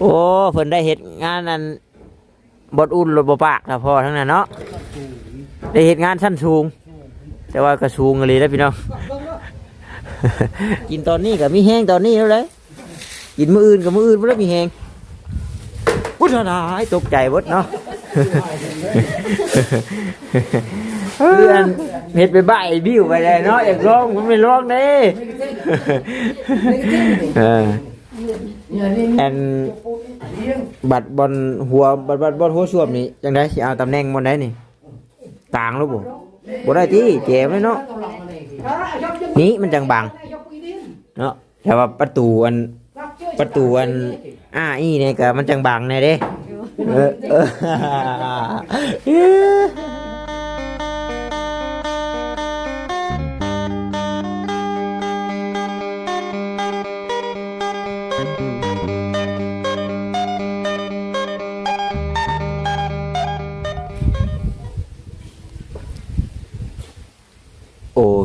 โอ้เพิ่นได้เฮ็ดงานนั้นบดอุ่นรถบ่ปากถ้าพอทั้งนั้นเนาะได้เฮ็ดงานชั้นสูง แต่ว่าก็สูงเลยนะพี่น้อง กินตอนนี้ก็มีแห้งตอนนี้แล้วเลยกินมื้ออื่นก็มื้ออื่นบ่ได้มีแห้งพุทธนายตกใจบดเนาะเพื่อนเฮ็ดไปบ่ายบิ้วไปเลยเนาะอยากร้องมันไม่ร้องเด้ แอนบัตรบอลหัวบัตรบัตรบอลหัวส่วมนี่จังไดสิเอาตำแหน่งบอลได้นี่ต่างหรือบ่บ่ได้ที่แจมเลยเนาะนี่มันจังบังเนาะแต่ว่าประตูอันประตูอันอ้าอีเนี่ยก็มันจังบังแน่เด้เออ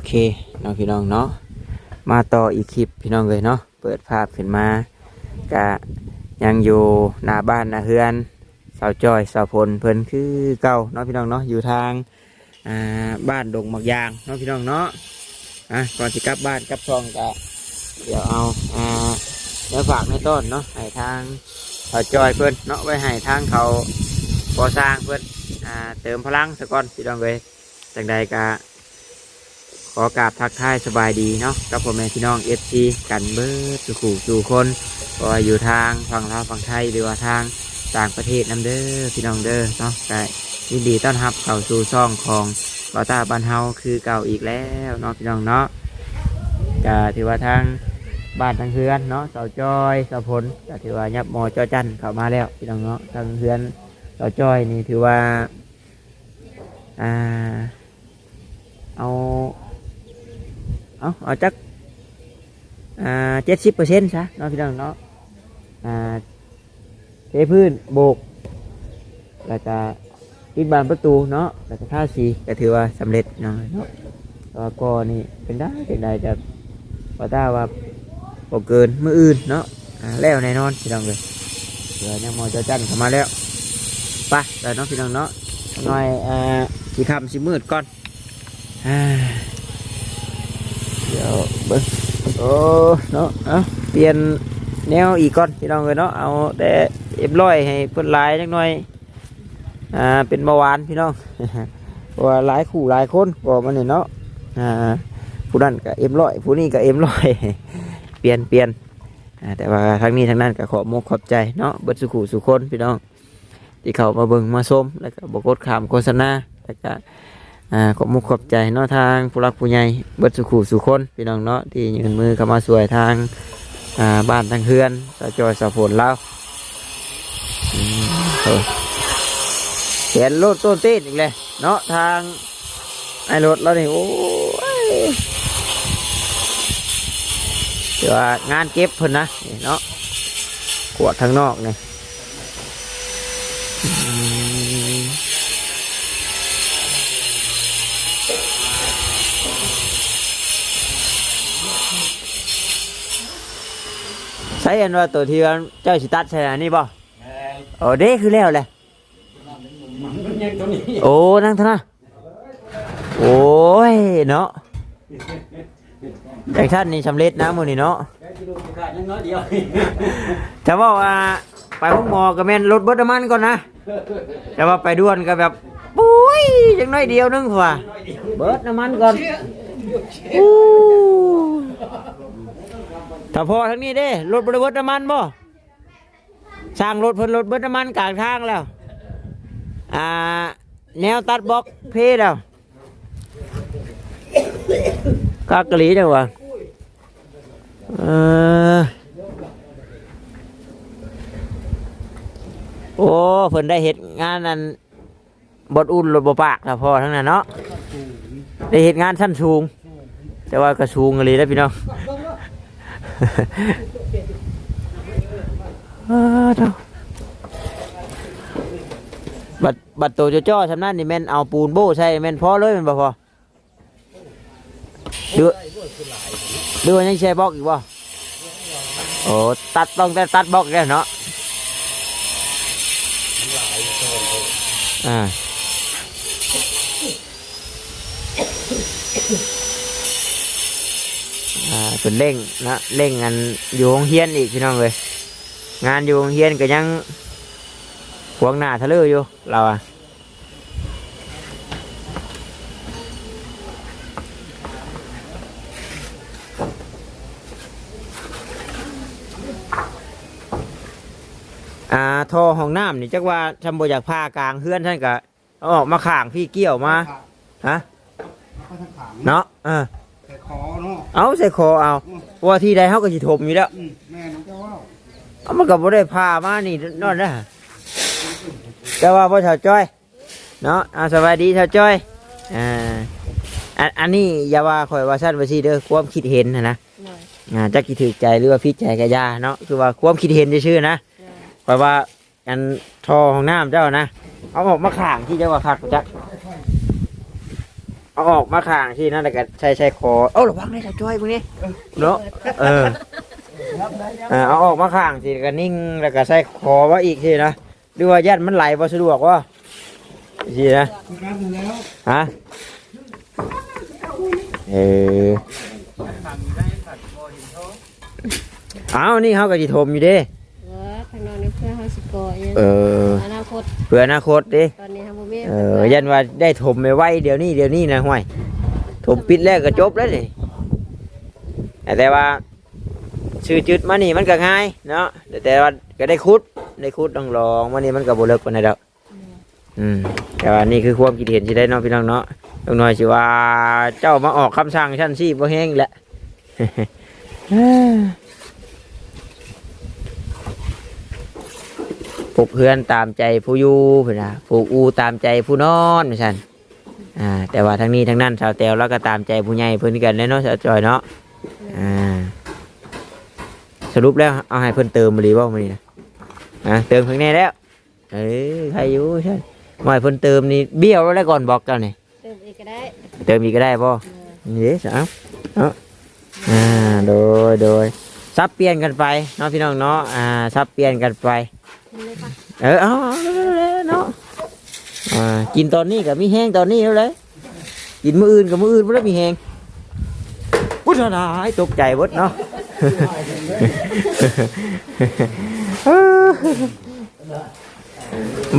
เคน้องพี่น้องเนาะมาต่ออีกคลิปพี่น้องเลยเนาะเปิดภาพขึ้นมากะยังอยู่หน้าบ้านน้าเฮือนสาวจอยสาวพลเพิ่นคือเก่าเนาะพี่น้องเนาะอยู่ทางอ่าบ้านดงมักยางเนาะพี่น้องเนาะอะก่อนจะกลับบ้านกลับช่องกะเดี๋ยวเอาอ่าเนื้อฝากในต้นเนาะให้ทางสาวจอยเพิ่นเนาะไว้ให้ทางเขาก่อสร้างเพิ่นอ่าเติมพลังสะก่อนพี่น้องเลยจังใดกะ ขอกราบทักทายสบายดีเนาะกับพ่อแม่พี่น้องเอฟซีกันเบิดสุขู่สู่คนก็อยู่ทางฝั่งลาวฝั่งไทยหรือว่าทางต่างประเทศนํเด้อพี่น้องเด้อเนาะก็ยินดีต้อนรับเข้าสู่ช่องของบอตาบ้านเฮาคือเก่าอีกแล้วเนาะพี่น้องเนาะก็ถือว่าทางบ้านทางเฮือนเนาะเสาจอยเสาผลก็ถือว่ายับมอจอจันเข้ามาแล้วพี่น้องเนาะทางเฮือนเสาจอยนี่ถือว่าอ่าเอา เอาเอาจักอ่าเจ็ดสิบเปอร์เซ็นต์ซะเนาะพี่น้องเนาะอ่าเทพื้นโบก แล้วก็ปิดบานประตูเนาะแล้วก็ท่าสีก็ถือว่าสำเร็จเนาะเนาะแล้วก็นี่เป็นได้เป็นได้จะว่าถ้าว่าบ่เกินมืออื่นเนาะแล้วแน่นอนพี่น้องเลยเดี๋ยวยังมอจะจันเข้ามาแล้วไปแล้วเนาะพี่น้องเนาะหน่อยอ่าสีคำสีมืดก่อนอ่า เดี๋ยวเบิ้งโอ้เนาะเอาเปลี่ยนแนวอีกก่อนพี่น้องเลยเนาะเอาแต่เอ็มร้อยให้เพิ่นหลายจักหน่อยอ่าเป็นเบาหวานพี่น้องว่าหลายคู่หลายคนก็มันนี่เนาะอ่าผู้นั้นก็เอ็มร้อยผู้นี้ก็เอ็มร้อยเปลี่ยนเปลี่ยนอ่าแต่ว่าทั้งนี้ทั้งนั้นก็ขอมกขอบใจเนาะเบิดสุขุสุคนพี่น้อง ที่เขามาเบิ่งมาชมแล้วก็บอกกดขามโฆษณาแล้วก็ อ่าขอบมุกขอบใจเนาะทางผู้รักผู้ใหญ่เบิดสุขุสุคนพี่น้องเนาะที่ยืนมือเข้ามาสวยทางอ่าบ้านทางเฮือนสาจอยสาวผลแล้วเออเห็นรถต้นตีนอีกเลยเนาะทางไอ้รถเรานี่โอ้ยเดี๋ยวงานเก็บเพิ่นนะเนาะกวดทางนอกเนี่อื ใช้อันว่าตัวที่ว่าเจ้าสิตัดใช่อันนี้บ่โอ้เด้คือแล้วแหละโอ้นั่งเท่านะโอ้ยเนาะแต่ท่านนี่สำเร็จนะมือนี่เนาะจะบอกว่าไปห้องหมอกับแม่นรถเบิดน้ำมันก่อนนะแต่ว่าไปด่วนก็แบบปุ้ยจังน้อยเดียวนึงว่ะเบิดน้ำมันก่อนอู้ ถ้าพอทั้งนี้เด้รถบริวารน้ำมันบ่สร้างรถเพิ่นรถเบิดน้ำมันกลางทางแล้ว อ่า แนวตัดบล็อกเพแล้วกากะหลีเด้อวะเออโอ้เพิ่นได้เฮ็ดงานนั้นบดอุ่นรถบ่ปากถ้าพอทั้งนั้นเนาะได้เฮ็ดงานชั้นสูง แต่ว่าก็สูงกะลีแล้วพี่น้องอ้าวเท่า บัดบัดโตจะจ่อๆชำนาญนี่แม่นเอาปูนโบ้ใช่แม่นพอเลยแมันบ่พอดือเดือยังใช้บล็อกอีกบ่โอ้ตัดต้องแต่ตัดบล็อกแกเนาะอ่าอ่า เป็นเร่งนะเร่งอันอยู่โรงเรียนอีกพี่น้องเลยงานอยู่โรงเรียนก็ยังหวงหน้าทะเลอยู่เราอะอ่าท่อห้องน้ำนี่จักว่าทำบ่อยากพากลางเฮือนท่านก็เอาออกมาข้างพี่เกี่ยวมาฮะเขาทางขางเนาะเออ แต่คอเนาะเอาใส่คอเอาเพราะว่าที่ใดเขาก็สิถมอยู่แล้วอืมแม่น้องเจ้าว่าเอามันก็บ่ได้พามานี่นอนนะแต่ว่าพ่อชาวจ้อย เนาะเอาสวัสดีชาวจ้อยอ่าอันอันนี้อย่าว่าข่อยว่าสั้นว่าซีเด้อความคิดเห็นนะนะหน่อยอ่าจักคิดถือใจหรือว่าพิดใจกะยาเนาะคือว่าความคิดเห็นชื่อๆนะข่อยว่าอันทอของน้ำเจ้านะเอาออกมาข้างที่เจ้าว่าคักจัก เอาออกมาข้างที่นั่นแล้วก็ใช้ใช้คอเอ้าระวังเลยชาวจ้อยพวกนี้เนาะเออเออเอาออกมาข้างสิก็นิ่งแล้วก็ใส่คอไว่าอีกทีนะดูว่ายัดมันไหลพอสะดวกวะทีนะคือการถึงแล้วฮะเออเอานี่เขาก็จิทมอยู่เดิเออทางนอกนี่เพื่อเฮาสิก่ออีกเอออนาคตเพื่ออนาคตดิตอนนี้ทำบ่มี เออยันว่าได้ถมไม่ไหวเดี๋ยวนี้เดี๋ยวนี้นะห่วยถมปิดแล้วก็จบแล้วนี่แต่ว่าชื่อจุดมานี่มันก็ง่ายเนาะแต่ว่าก็ได้คุดได้คุดลองลองๆมานี่มันก็บ่เลิกปานใดดอกอืมแต่ว่านี่คือความคิดเห็นที่ได้น้องพี่น้องเนาะลุงน้อยสิว่าเจ้ามาออกคำสั่งชั้นซี่บ่แห้งแหละ ปลุกเพื่อนตามใจผู้อยู่เพื่อนนะผูกอูตามใจผู้นอนไม่ใช่นอ่าแต่ว่าทั้งนี้ทั้งนั้นสาวแตวแล้วก็ตามใจผู้ใหญ่เพื่อนกันแล้วเนาะสาวจอยเนาะอ่าสรุปแล้วเอาให้เพิ่นเติมมาหรือว่ามานี่นะอ่าเติมข้างในแล้วเอ้ยใครอยู่ใช่หมายเพิ่นเติมนี่เบี้ยวแล้วก่อนบอกเจ้านี่เติมอีกก็ได้เติมอีกก็ได้ป่นี่เด้สามเนาะอ่าโดยโดยซับเปลี่ยนกันไปเนาะพี่น้องเนาะอ่าซับเปลี่ยนกันไปมัน เออเอาเอาเนาะอ่ากินตอนนี้กับมีแห้งตอนนี้แล้วเลยกินมื้ออื่นกับมื้ออื่นบ่ได้มีแห้งพุทธนายตกใจเบดเนาะ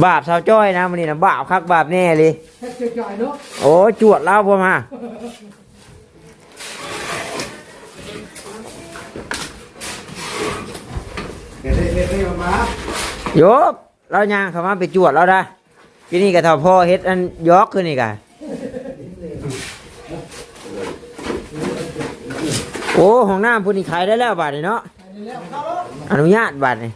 บาปสาวจ้อยนะมันนี่นะบาปคักบาปแน่เลยโอ้จวดเล่าพอมาเดี๋ยวเดี๋ยวเดี๋ยวมา โยบเราย่างเขามาไปจวดเราได้ที่นี่ก็เท่าพ่อเฮ็ดอันยอกขึ้นนี่กันโอ้ห้องน้ำพุ่นนี่ขายได้แล้วบาทนี่เนาะอนุญาตบาทนี่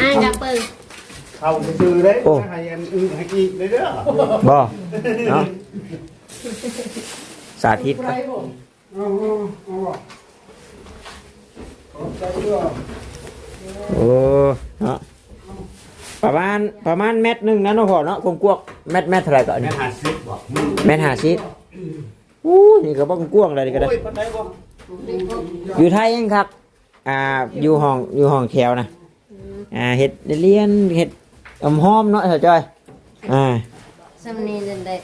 อ่านกับเปิ้งเข้าไปซื้อได้ให้อันอื่นให้อีกเลยเด้อบ่เนาะสาธิตเอา โอ้เนาะประมาณประมาณเม็ดหนึ่งนะเนาะพ่อเนาะกลมกวกเม็ดเม็ดเท่าไหร่ก่อนแม่หาซิปบอกเม็ดห้าสิบอู้นี่ก็บ่กว้างเลยก็ได้ โอ้ยปันไดบอกอยู่ไทยยังครับ อ่า อยู่ห้อง อยู่ห้องแถวนะ อ่า เห็ดเลียน เห็ดอมหอมเนาะเถอะจอย อ่า สำนีจังได้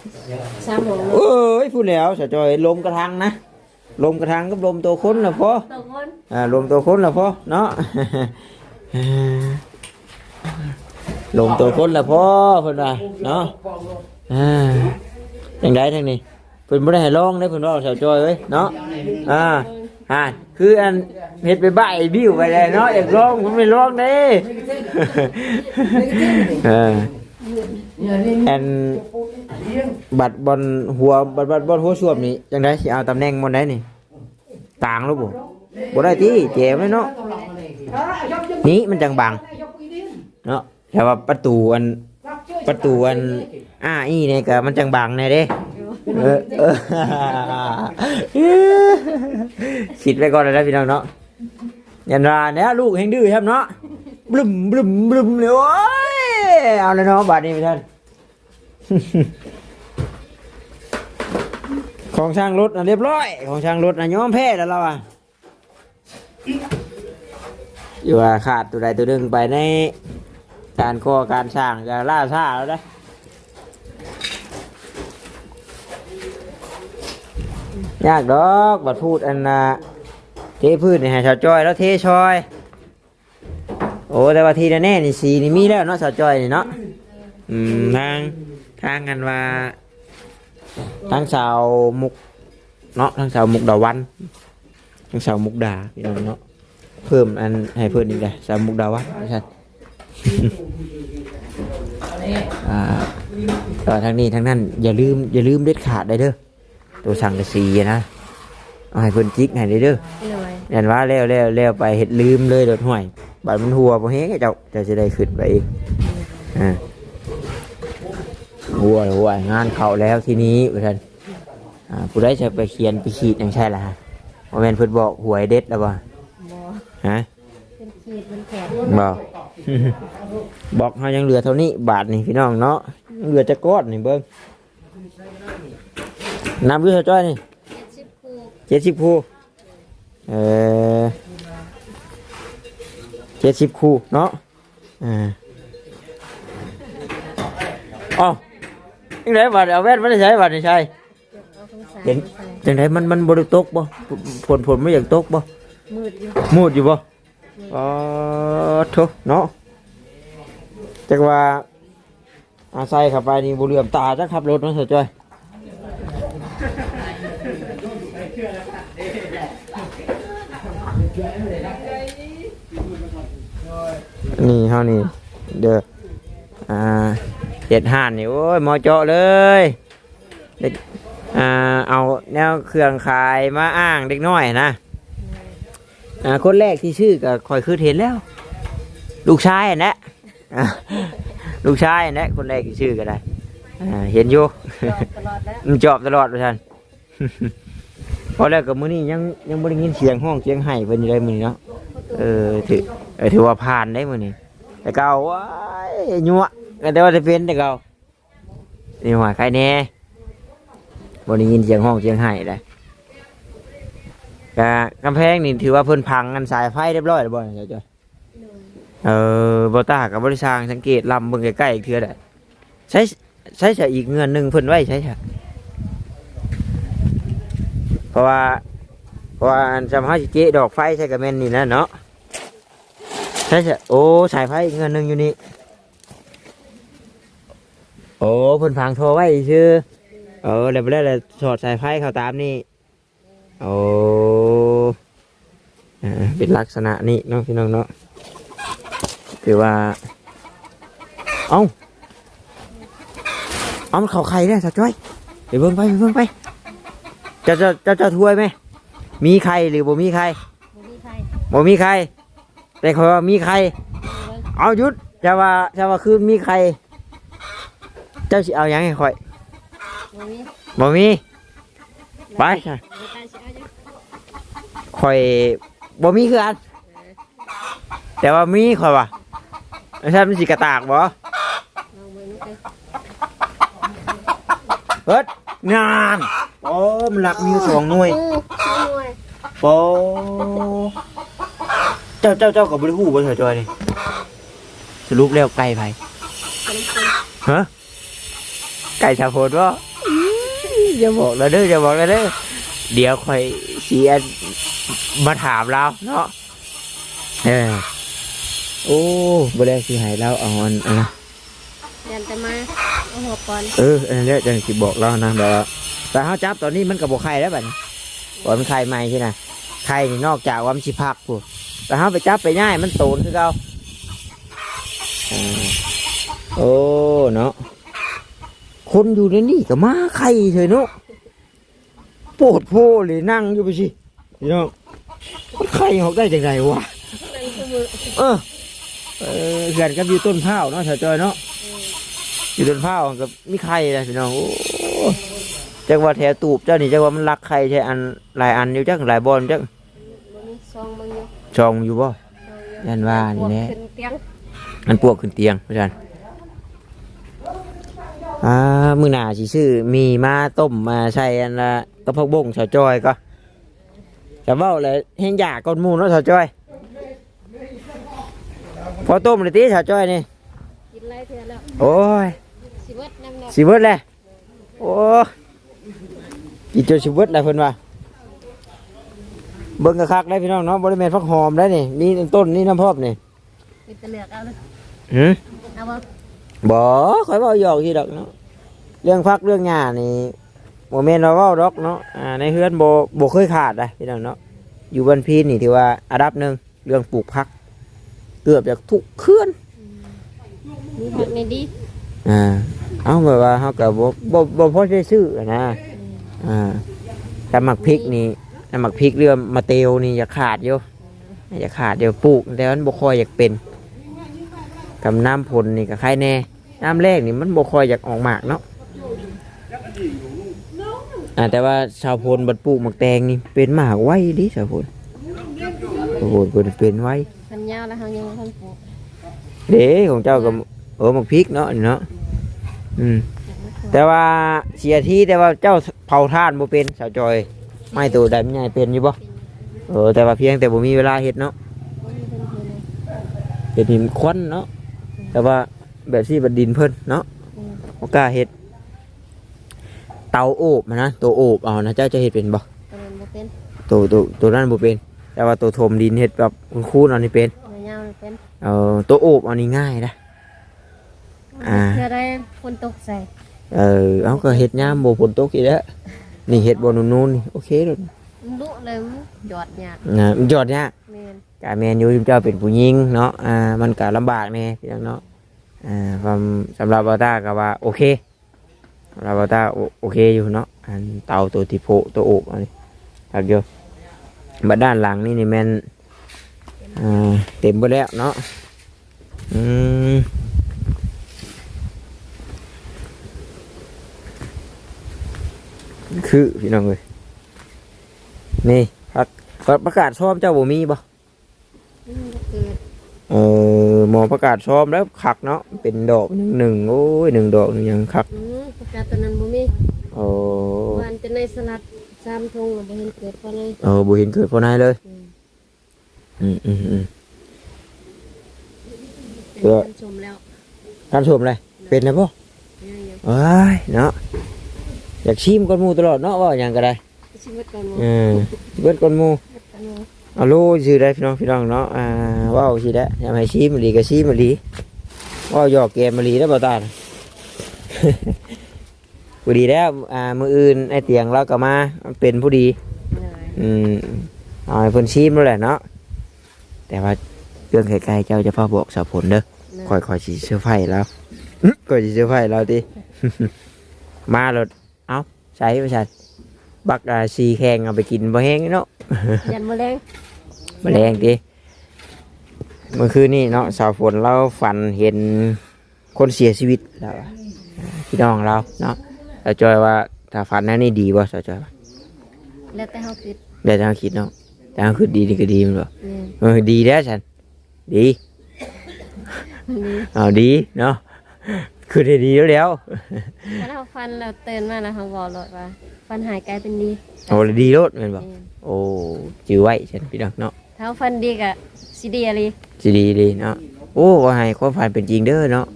สามโมงเอ้ยพูดแล้วเถอะจอยลมกระทังนะ ลมกระทังกับลมตัวคนละพอตกคนอ่าลมตัวคนละพอเนาะอ่าลมตัวคนละพอเพิ่นว่าเนาะอ่าจังไดทางนี้เพิ่นบ่ได้ให้ลองเด้เพิ่นว่าเถอะจอยเอ้ยเนาะอ่าอ่าคืออันเฮ็ดไปบ่ายบิ้วไปเลยเนาะอยากร้องผมไม่ร้องเด้เอ ออันบัตรบอลหัวบัตรบัตรบอลหัวสวมนี่จังไดสิเอาตำแหน่งบนได้นี่ต่างหรือบ่บ่ได้ติเจ็บเลยเนาะนี่มันจังบังเนาะแต่ว่าประตูอันประตูอันอ้าอีนี่ก็มันจังบังแน่เด้เออเออคิดไว้ก่อนเลยนะพี่น้องเนาะยันราเนี่ยลูกแห่งดื้อครับเนาะ บลุมบลุมบลุมเลยโอ้ยเอาเลยเนาะบาดนี้พี่ท่าน ของช่างรถน่ะเรียบร้อย ของช่างรถนะย้อมแพ้แล้วเราอะอยู่ว่าขาดตัวใดตัวหนึ่งไปในการก่อการสร้างจะล่าช้าแล้วนะยากดอกบัดพูดอันนะเทพืชนี่ให้ชาวจอยแล้วเทชอย โอ้แต่ว่าทีแน่ๆนี่สีนี่มีแล้วเนาะชาวจอยนี่เนาะอืมทางทางกันว่าทางสาวมุกเนาะทางสาวมุกดาวันทางสาวมุกดาพี่น้องเนาะเพิ่มอันให้เพิ่มอีกเลยสามมุกดาวะไม่ใช่อ่าต่อทางนี้ทางนั้นอย่าลืมอย่าลืมเด็ดขาดได้เด้อตัวสั่งกระสีอะนะเอาให้เพิ่นจิกให้ได้เด้อหน่อยยันว่าแล้วแล้วแล้วไปเห็ดลืมเลยโดดห่วย บาดมันหัวพอเฮ้เจ้าเจะจะได้ขึ้นไปอีกอ่าหัวหัวงานเข้าแล้วทีนี้เพื่อนอ่าผู้ใดจะไปเขียนไปขีดอย่างใช่ละฮะว่าแม่นเพิ่นบอกหวยเด็ดแล้วบ่บอฮะเป็นขีดเป็นแขนบอกบอกเขายังเหลือเท่านี้บาทนี่พี่น้องเนาะยังเหลือจะกอดนี่เบิ้งนับดูเท่าจ้อยนี่เจ็ดสิบคู่เจ็ดสิบคู่เออ เจ็ดสิบคู่เนาะอ่าอ๋อยังไงบาทเอาแว่นไม่ได้ใช้บาทนี่ใช่เอาคำสายเห็นใส่จังไดมันมันบริตกบ่ผลผลไม่อยากตกบ่มืดอยู่มูดอยู่บ่อ๋อโถเนาะจักว่าอาศัยเข้าไปนี่บ่เหลื่อมตาจักขับรถเนาะเถอะจ้อย นี่เฮานี่เด้ออ่าเจ็ดห้านนี่โอ้ยหมอเจาะเลยเด็กอ่าเอาแนวเครื่องขายมาอ้างเด็กน้อยนะอ่าคนแรกที่ชื่อก็คอยคือเห็นแล้ว ลูกชายนะอ่าลูกชายนะคนแรกที่ชื่อก็ได้อ่าเห็นอยู่จอดตลอดแล้วมันจอบตลอดเลยท่านพอแล้วกับมื้อนี้ยังยังบ่ได้ยินเสียงห้องเสียงไห้เพิ่นอยู่ได้มื้อนี้เนาะเออถือ เออถือว่าผ่านได้มื้อนี้แต่เก่าว้ายยัวแต่ว่าจะเป็นแต่เก่านี่ว่าใครแน่บ่ได้ยินเสียงห้องเสียงไห้ได้กะกำแพงนี่ถือว่าเพิ่นพังกันสายไฟเรียบร้อยแล้วบ่เจ้าจ้อยเออบ่ตากับบริษัทสังเกตลำเบิ่งใกล้ๆอีกเทื่อได้ใช้ใช้จะอีกเงินหนึงเพิ่นไว้ใช้ซะเพราะว่าเพราะว่าอันจำให้เจ๊ดอกไฟใช่กับแม่นนี่นะเนาะ ใช่ใช่โอ้สายไฟอีกเงินหนึ่งอยู่นี่โอ้เพิ่นพังโทรไว้ชื่อเออเดี๋ยวไปได้เลยสอดสายไฟเข้าตามนี่โอ้อ่าเป็นลักษณะนี้เนาะพี่น้องเนาะถือว่า เอ้าเอามันเข่าใครเนี่ยสาวจ้อยไปเบิ่งไปไปเบิ่งไปจะจะจะจะถ้วยไหมมีใครหรือบ่มีใครบ่มีใครบ่มีใคร แต่เขาว่ามีใคร เอาหยุดจะว่าจะว่าคือมีใคร เจ้าสิเอาหยังให้ข่อยบ่มีบ่มีไปคอาจ้ะข่อยบ่มีคืออันแต่ว่ามีข่อยว่าไม่ใช่มันสิกระตากบ่ลองเบิ่งดูเฮ็ดงานโอ้มันหลักมีสองหน่วยโอ้หน่วยโอ้ เจ้าเจ้าเจ้ากับบริหูบ่เถอะจอยนี่สรุปแล้วไก่ไผเป็นคนฮะไก่ชาโพดว่าอย่าบอกแล้วเด้ออย่าบอกแล้วเด้อเดี๋ยวค่อยเสียมาถามเราเนาะเออโอ้บ่ได้สิให้เราเอาอันอันนะยันแต่มาเอาหัวปอนเอออันนี้จังสิบอกเรานะแบบว่าแต่เขาจับตอนนี้มันกับบ่ไข่แล้วบัดนี้บ่มันไข่ใหม่ใช่ไหม ไข่นี่นอกจากว่ามันสิพักพู้แต่เขาไปจับไปง่ายมันโตนคือเก่าโอ้เนาะคนอยู่ในนี่ก็มาไข่เถอะเนาะปวดโพเลยนั่งอยู่ไปสิพี่น้องไข่ออกได้จังไงวะเออเออเขื่อนกับอยู่ต้นข้าวเนาะชาวจอยเนาะอยู่ต้นข้าวกับมีไข่เลยพี่น้องโอ้จักว่าแถวตูบเจ้านี่จักว่ามันรักไข่ใช่อันหลายอันอยู่จักหลายบอลจัก บ่มีซองมึงอยู่ จองอยู่บ่ยันว่านี่แน่ขึ้นเตียงมันปวกขึ้นเตียงพี่จันอ่ามือหนาสิซื้อมีมาต้มมาใส่อันละกระเพาะบงชาวจอยก็จะเว้าเลยแห้งอยาก้นหมูเนาะชาวจอย พอต้มเลยตีสาวจอยนี่กินไรเถื่อแล้วโอ้ยสิเบิดน้ำแล้วสิเบิดเลยโอ้กินจนสิเบิดเลยเพิ่นว่า เบิ่งกระคักได้พี่น้องเนาะบริเวณฟักหอมได้นี่มีต้นนี่น้ำพอบนี่มีแต่เลือกเอาเลยหืมเอาบ่บ่ข่อยเว้าหยอกที่ดอกเนาะเรื่องพักเรื่องหญ้านี่บ่แม่นว่าเว้าดอกเนาะอ่าในเฮือนบ่บ่เคยขาดได้พี่น้องเนาะอยู่บ้านพีนนี่ถือว่าอันดับหนึ่งเรื่องปลูกผัก เกือบจะทุกเคลื่อนมีผักในดีอ่าเอาแบบว่าเฮาก็บ่บ่บ่พอได้ซื้ออะนะอ่าแต่หมักพริกนี่ แต่หมักพริกเรือมาเตลนี่อย่าขาดอยู่อย่าขาดเดี๋ยวปลูกแต่มันบ่ค่อยอยากเป็นกับน้ำผลนี่ก็ใครแน่ น้ำแรกนี่มันบ่ค่อยอยากออกหมากเนาะอ่าแต่ว่าชาวพลบัดปลูกหมักแตงนี่เป็นหมากไว้ดิชาวพลชาวพลเพิ่นเป็นไว้พันยาวแล้วเฮายังบ่ทันปลูกเด้ของเจ้าก็เออหมักพริกเนาะนี่เนาะอืมแต่ว่าเสียทีแต่ว่าเจ้าเผาท่านบ่เป็นสาวจอย ไม่ตัวใดมันใหญ่เป็นอยู่บ่เออแต่ว่าเพียงแต่บ่มีเวลาเฮ็ดเนาะบ่มีเพิ่นเพิ่นเลยเฮ็ดหินควันเนาะแต่ว่าแบบที่บัดดินเพิ่นเนาะอืมบ่กล้าเฮ็ดเตาโอบอะนะตัวโอบเอานะเจ้าจะเฮ็ดเป็นบ่ตอนนั้นบ่เป็นตัวตัวตัวนั้นบ่เป็น แต่ว่าตัวถมดินเฮ็ดแบบคูนๆเอานี่เป็นพันยาวมันเป็นเออตัวโอบเอานี่ง่ายนะอ่าเพื่อได้ฝนตกใส่เออเอาก็เฮ็ดยามบ่ฝนตกอีกแล้ว นี่เฮ็ดบ่นูนๆนี่โอเคเลยมันลุเลยมันหยอดยากนะมันยอดยากแม่นกาแมนอยูที่เจ้าเป็นผู้หญิงเนาะอ่ามันก็ลำบากแน่พี่น้องเนาะอ่าความสำหรับบอต้าก็ว่าโอเคสำหรับบอต้าโอโอเคอยู่เนาะอันเตาตัวติโพตัวโอบอันนี้ครับโยบัดด้านหลังนี่นี่แมนอ่าเต็มไปแล้วเนาะอืม คือพี่น้องเลยนี่พักประกาศชอบเจ้าบ่มีบ่อืมก็เกิดเออหมอประกาศชอบแล้วคักเนาะเป็นดอกหนึ่งหนึ่งโอ้ยหนึ่งดอกหนึ่งยังคักอืมประกาศตอนนั้นบ่มีโอ้วันจะในสลัดซ้ำทงบ่เห็นเกิดพอเลยเออบุเห็นเกิดพอนายเลยอืมอืมอืมอืมเป็นเกิดการชมแล้วท่านชมเลยเป็นนะพ่อยังยังเอ้ยเนาะ อยากชิมก้อนหมูตลอดเนาะว่าอย่างก็ได้ชีวิตก่อนหมดเออเบิดก้อนหมูกันหมดเอาลูกชื่อได้พี่น้องพี่น้องเนาะอ่าว่าวสิได้อยากให้ชิมมาลีก็ชิมมาลีว่าวหยอกแกมมาลีได้อบ่ตาผู้ดีแล้วอ่ามืออื่นไอเตียงเราก็มามันเป็นผู้ดีเหนื่อยอืมเอาให้เพิ่นชิมแล้วแหละเนาะแต่ว่าเรื่องไกลๆเจ้าจะพ่อบอกสาวผลเด้อเหนื่คอยคอยสีเสื้อไฟแล้วอื้อคอยสีเสื้อไฟแล้วติมาแล้วเอ้า ใช้ประชันบักอ่าสีแข็งเอาไปกินบ่แห้งเนาะยันแมลงแมลงติเมื่อคืนนี้เนาะสาวฝนเราฝันเห็นคนเสียชีวิตแล้วอะพี่น้องเราเนาะสาวจอยว่าถ้าฝันนั้นนี่ดีบ่สาวจอยว่าแล้วแต่เฮาคิดเดี๋ยวทางคิดเนาะแต่ทางคิดดีนี่ก็ดีมั้งบ่เนี่ยเออดีแล้วฉันดีมันดีเอาดีเนาะ คือได้ดีแล้วแล้ว ถ้าเราฟันเราเตือนมาแล้วเฮาบอกเลยว่า ฟันหายกลายเป็นดีโอ้ดีรถแมันบอกเนี่ยโอ้จือไว้ฉันพี่น้องเนาะถ้าเราฟันดีก็สิดีอะไรสิดีดีเนาะโอ้ก็ให้ความฝันเป็นจริงเด้อเนาะ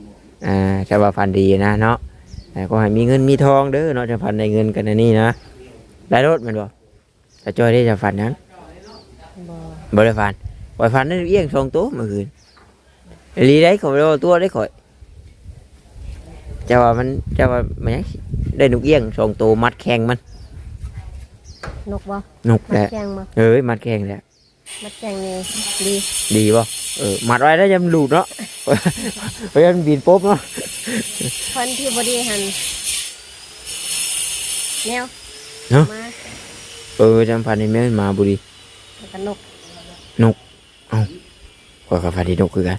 อ่าถ้าว่าฝันดีนะเนาะแต่ก็ให้มีเงินมีทองเด้อเนาะจะฝันได้เงินกันอันนี่นะได้รถแมันบอกแต่จอยได้จะฝันนั้นบ่บ่ได้ฝันปล่อยฝันได้เอี้ยงสองตัวเมื่อคืนไอ้ลีได้ขอยได้ตัวได้ข่อยเจ้าว่ามันเจ้าว่ามันยังสิได้นกเอี้ยงสองตัวมัดแข้งมัน นกบ่นกมัแหดละแกงบ่เอ้ยมัดแข้งแหละมัดแกงนี่ดีดีป่ะเออมัดไว้ได้วยังหลุดเนาะ เพราะฉะนั้นบินปุ๊บเนาะฟันที่บ่ดีหันแนวเนาะมาเออจำพันในแม่นมาบุรีแล้วก็นกก็กับพันที่นกคือกัน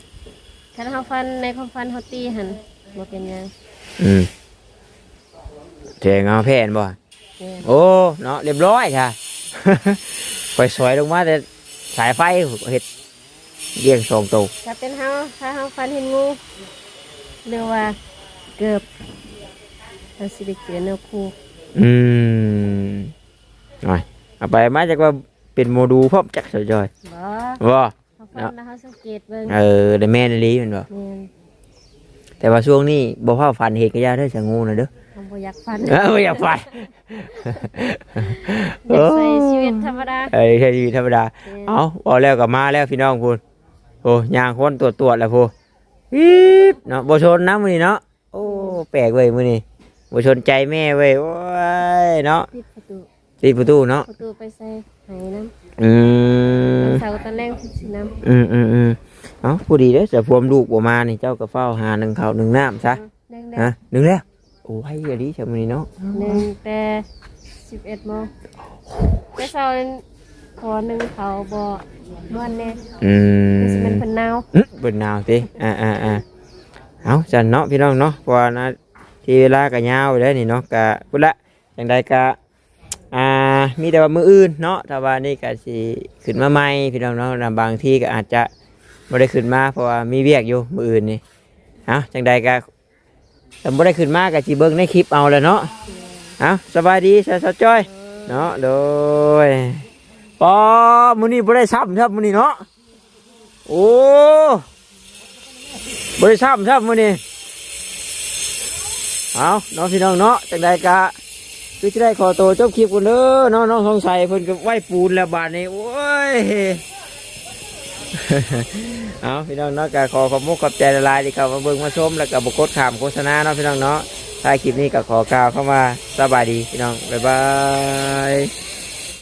ถ้าเฮาฟันในความฟันเฮาตีหันบ่เป็นหยัง อืมแทงเอาแผ่นบ่เนี่ยโอ้เนาะเรียบร้อยค่ะไปซอยลงมาแต่สายไฟเห็ดเลี้ยงสองตัวถ้าเป็นเฮาถ้าเฮาฟันเห็นงูหรือว่าเกือบเฮาสิได้เจอแนวคู่อืมหน่อยเอาไปมาจากว่าเป็นโมดูลพร้อมจักรจอยบ่ๆว่าเฮาฟันเนาะแล้วเขาสังเกตเบิ่งเออได้แม่นอีหลีแม่นบ่ แม่นแต่ว่าช่วงนี้บ่พอฝันเห็นก็อย่าเด้อจะงูนะเด้อเขาบ่อยากฟันเออบ่อยากฝันอยากใส่ชีวิตธรรมดา เอ้ยใช่ชีวิตธรรมดาแม่นเอาเอาแล้วก็มาแล้วพี่น้องพูนโอ้ยางคนตรวจตรวจแล้วพูอีบเนาะบ่ชนนะมื้อนี้เนาะโอ้แปลกเว้ยมื้อนี้บ่ชนใจแม่เว้ยโอ้ยเนาะปิดประตูตีประตูเนาะประตูไปใส่ไหน้ำอืตอมนเช้าตอนแรกสิน้ำอืมอืมอืม เอ้าผู้ดีเด้อจะพวมลูกบ่มานี่เจ้าก็เฝ้าหาหนึ่งข้าวหนึ่งน้ำซะหนึ่งฮะหนึ่งแล้วโอ้ยอย่าดีเช้ามื้อนี้เนาะหนึ่งแต่สิบเอ็ดโมงแต่เช้านั้นขอหนึ่งเขาบ่นวลแน่อืมมันสิเป็นเพิ่นหนาวอืมเบิ่นหนาวติอ่าอ่าอ่าเอาจันเนาะพี่น้องเนาะเพราะว่านะที่เวลาก็ยาวอยู่แล้วนี่เนาะก็พุ่นละจังใดก็อ่ามีแต่ว่ามื้ออื่นเนาะถ้าว่านี่ก็สิขึ้นมาใหม่พี่น้องเนาะนะบางที่ก็อาจจะ บ่ได้ขึ้นมาเพราะว่ามีเวียกอยู่มืออื่นนี่เอาจังใดก็ถ้าบ่ได้ขึ้นมาก็สิเบิ่งในคลิปเอาแล้วเนาะเอาสบายดีสาวจ้อยเนาะโดยปอมื้อนี้บ่ได้ซ้ำครับมื้อนี้เนาะโอ้บริษัทครับมื้อนี้เอาน้องพี่น้องเนาะจังใดกะคือจะได้ขอตัวจบคลิปกันเด้อน้องน้องสงสัยเพิ่นก็ไหวปูนแล้วบาดนี้โอ้ย เอาพี่น้องเนาะก็ขอขอบมุกขอบใจละลายที่เข้ามาเบิ่งมาชมแล้วก็บกดขามโฆษณาเนาะพี่น้องเนาะถ้ายคลิปนี้ก็ขอกล่าวเข้ามาสบายดีพี่น้องบ๊ายบาย